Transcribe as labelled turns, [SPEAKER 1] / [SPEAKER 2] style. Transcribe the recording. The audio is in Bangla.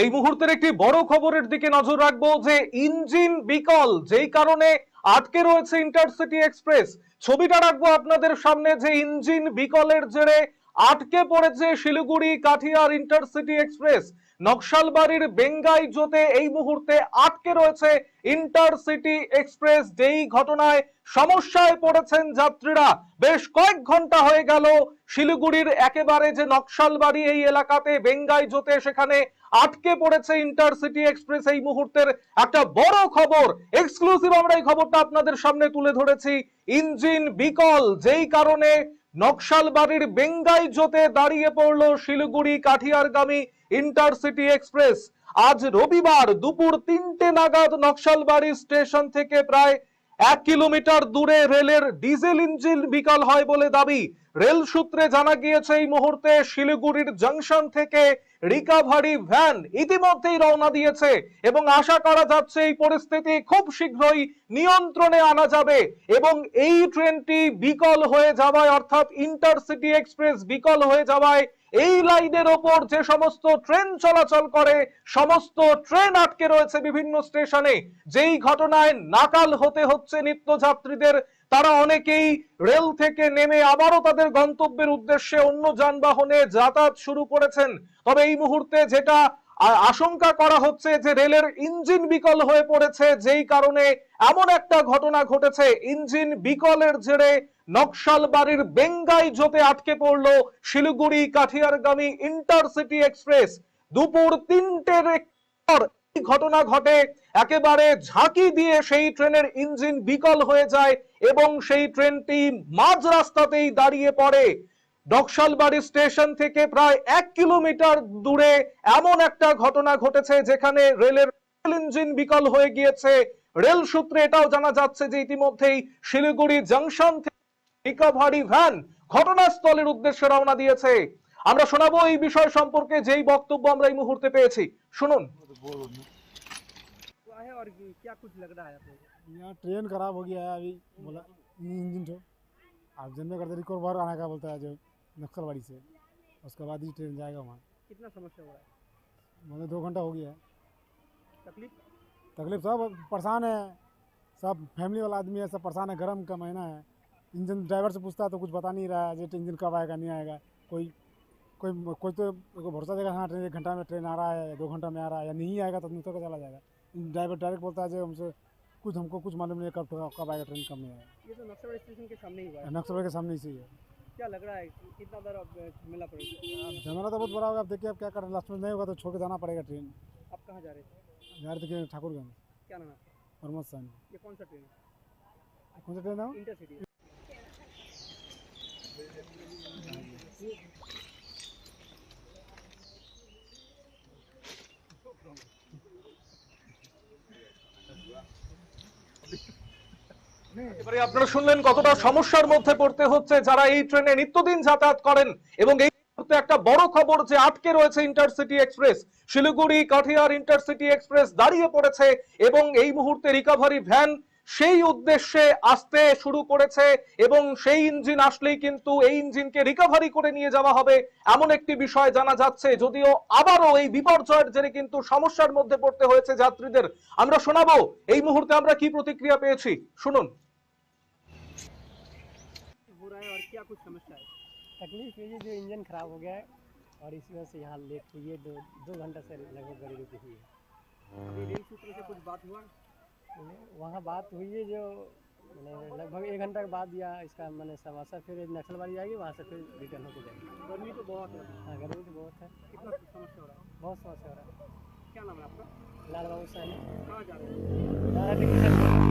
[SPEAKER 1] এই মুহূর্তের একটি বড় খবরের দিকে নজর রাখব যে ইঞ্জিন বিকল, যেই কারণে আটকে রয়েছে ইন্টারসিটি এক্সপ্রেস। ছবিটা রাখব আপনাদের সামনে যে ইঞ্জিন বিকলের জেরে আটকে পড়েছে শিলিগুড়ি কাঠিয়ার ইন্টারসিটি এক্সপ্রেস। নকশালবাড়ির বেঙ্গাই জোতে এই মুহূর্তে আটকে রয়েছে ইন্টারসিটি এক্সপ্রেস। যেই ঘটনায় সমস্যায় পড়েছেন যাত্রীরা, বেশ কয়েক ঘণ্টা হয়ে গেল শিলিগুড়ির একেবারে যে নকশালবাড়ি এই এলাকাতে বেঙ্গাই জোতে সেখানে আটকে পড়েছে ইন্টারসিটি এক্সপ্রেস এই মুহূর্তের একটা বড় খবর। এক্সক্লুসিভ আমরা এই খবরটা আপনাদের সামনে তুলে ধরেছি। ইঞ্জিন বিকল, যেই কারণে নকশালবাড়ির বেঙ্গাই জোতে দাঁড়িয়ে পড়ল শিলিগুড়ি কাঠিয়ারগামী ইন্টারসিটি এক্সপ্রেস। আজ রবিবার দুপুর তিনটে নাগাদ নকশালবাড়ি স্টেশন থেকে প্রায় এক কিলোমিটার দূরে রেলের ডিজেল ইঞ্জিন বিকাল হয় বলে দাবি। রেল সূত্রে জানা গিয়েছে, এই মুহূর্তে শিলিগুড়ির জংশন থেকে রিকাভারি ভ্যান ইতিমধ্যেই রওনা দিয়েছে এবং আশা করা যাচ্ছে এই পরিস্থিতি খুব শীঘ্রই নিয়ন্ত্রণে আনা যাবে এবং এই ট্রেনটি বিকল হয়ে যাওয়ায়, অর্থাৎ ইন্টারসিটি এক্সপ্রেস বিকল হয়ে যাওয়ায়, এই লাইনের ওপর যে সমস্ত ট্রেন চলাচল করে, সমস্ত ট্রেন আটকে রয়েছে বিভিন্ন স্টেশনে। যেই ঘটনায় নাকাল হতে হচ্ছে নিত্যযাত্রীদের তারা অনেকেই রেল থেকে নেমে আবারও তাদের গন্তব্যের উদ্দেশ্যে অন্য যানবাহনে যাতায়াত শুরু করেছেন। তবে এই মুহূর্তে যেটা আশঙ্কা করা হচ্ছে যে রেলের ইঞ্জিন বিকল হয়ে পড়েছে, যেই কারণে এমন একটা ঘটনা ঘটেছে। ইঞ্জিন বিকলের জেরে নকশালবাড়ির বেঙ্গাই জোতে আটকে পড়ল শিলিগুড়ি কাঠিয়ারগামী ইন্টারসিটি এক্সপ্রেস। দুপুর তিনটের ঘটনা ঘটে। একেবারে ঝাঁকি দিয়ে সেই ট্রেনের ইঞ্জিন বিকল হয়ে যায় এবং সেই ট্রেনটি মাঝ রাস্তাতেই দাঁড়িয়ে পড়ে। ডকশালবাড়ি স্টেশন থেকে প্রায় এক কিলোমিটার দূরে এমন একটা ঘটনা ঘটেছে যেখানে রেলের ইঞ্জিন বিকল হয়ে গিয়েছে। রেল সূত্রে এটাও জানা যাচ্ছে যে ইতিমধ্যেই শিলিগুড়ি জাংশন থেকে রিকভারি ভ্যান ঘটনাস্থলের উদ্দেশ্যে রওনা দিয়েছে। আমরা শোনাবো এই বিষয় সম্পর্কে যেই বক্তব্য আমরা এই মুহূর্তে পেয়েছি। শুনুন।
[SPEAKER 2] और क्या कुछ लग रहा है आपको?
[SPEAKER 3] यहाँ ट्रेन खराब हो गया है अभी बोला इंजन जो आप जन्मे करते रिकवर आने का बोलता है जो नक्सलवाड़ी से। उसके बाद ही ट्रेन जाएगा वहाँ।
[SPEAKER 2] कितना समस्या हो रहा है?
[SPEAKER 3] मतलब दो घंटा हो गया है।
[SPEAKER 2] तकलीफ़?
[SPEAKER 3] तकलीफ़ सब परेशान है। सब फैमिली वाला आदमी है सब परेशान है गर्म का महीना है। इंजन ड्राइवर से पूछता है तो कुछ बता नहीं रहा है जो इंजन कब आएगा नहीं आएगा। कोई कोई कोई तो भरोसा देगा हाँ ट्रेन एक घंटा में ट्रेन आ रहा है दो घंटा में आ रहा है या नहीं आएगा तो निकल के चला जाएगा। ड्राइवर डायरेक्ट बोलता है जो हमसे कुछ हमको कुछ मालूम नहीं है कब कब आएगा ट्रेन कब नहीं आएगा।
[SPEAKER 2] ये तो नक्सलबाड़ी स्टेशन के सामने ही हुआ है।
[SPEAKER 3] नक्सल के सामने ही से है।
[SPEAKER 2] क्या लग रहा है कितना देर अब मिला पड़ेगा
[SPEAKER 3] जमाना तो बहुत बड़ा होगा अब देखिए अब क्या करें लास्ट में नहीं होगा तो छोड़ के जाना पड़ेगा ट्रेन।
[SPEAKER 2] आप कहाँ जा रहे थे?
[SPEAKER 3] जा रहे थे ठाकुरगंज।
[SPEAKER 2] क्या नाम है
[SPEAKER 3] प्रमोद सानी
[SPEAKER 2] ये कौन सा ट्रेन है?
[SPEAKER 3] कौन सा ट्रेन है?
[SPEAKER 2] इंटरसिटी
[SPEAKER 1] এবারে আপনারা শুনলেন কতটা সমস্যার মধ্যে পড়তে হচ্ছে যারা এই ট্রেনে নিত্যদিন যাতায়াত করেন এবং এই মুহূর্তে একটা বড় খবর যে আটকে রয়েছে intercity express. Siliguri, Katihar intercity express দাঁড়িয়ে পড়েছে এবং এই মুহূর্তে রিকভারি ভ্যান সেই উদ্দেশ্যে আসতে শুরু করেছে এবং সেই ইঞ্জিন আসলেই কিন্তু এই ইঞ্জিনকে রিকভারি করে নিয়ে যাওয়া হবে এমন একটি বিষয় জানা যাচ্ছে যদিও আবারও এই বিপর্যয়ের জেরে কিন্তু সমস্যার মধ্যে পড়তে হয়েছে যাত্রীদের আমরা শোনাবো এই মুহূর্তে আমরা কি প্রতিক্রিয়া পেয়েছি শুনুন
[SPEAKER 2] हो रहा है और क्या कुछ समस्या है
[SPEAKER 4] तकलीफ ये है जो इंजन खराब हो गया है और इस वजह से यहाँ लेट हुई है दो दो घंटा से लगभग गाड़ी रुकी हुई है
[SPEAKER 2] अभी रेल सूत्र से कुछ बात हुआ
[SPEAKER 4] मैंने वहाँ बात हुई है जो मैंने लगभग एक घंटा के बाद दिया इसका मैंने समाचार फिर नक्सलबाड़ी आएगी वहाँ से फिर रिटर्न होकर जाएगी।
[SPEAKER 2] गर्मी तो बहुत है।
[SPEAKER 4] हाँ गर्मी तो बहुत है।
[SPEAKER 2] कितना समस्या हो रहा है?
[SPEAKER 4] बहुत समस्या हो रहा है।
[SPEAKER 2] क्या नाम है आपका?
[SPEAKER 4] लाल बाबू साहब।
[SPEAKER 2] कहाँ जा रहे हैं?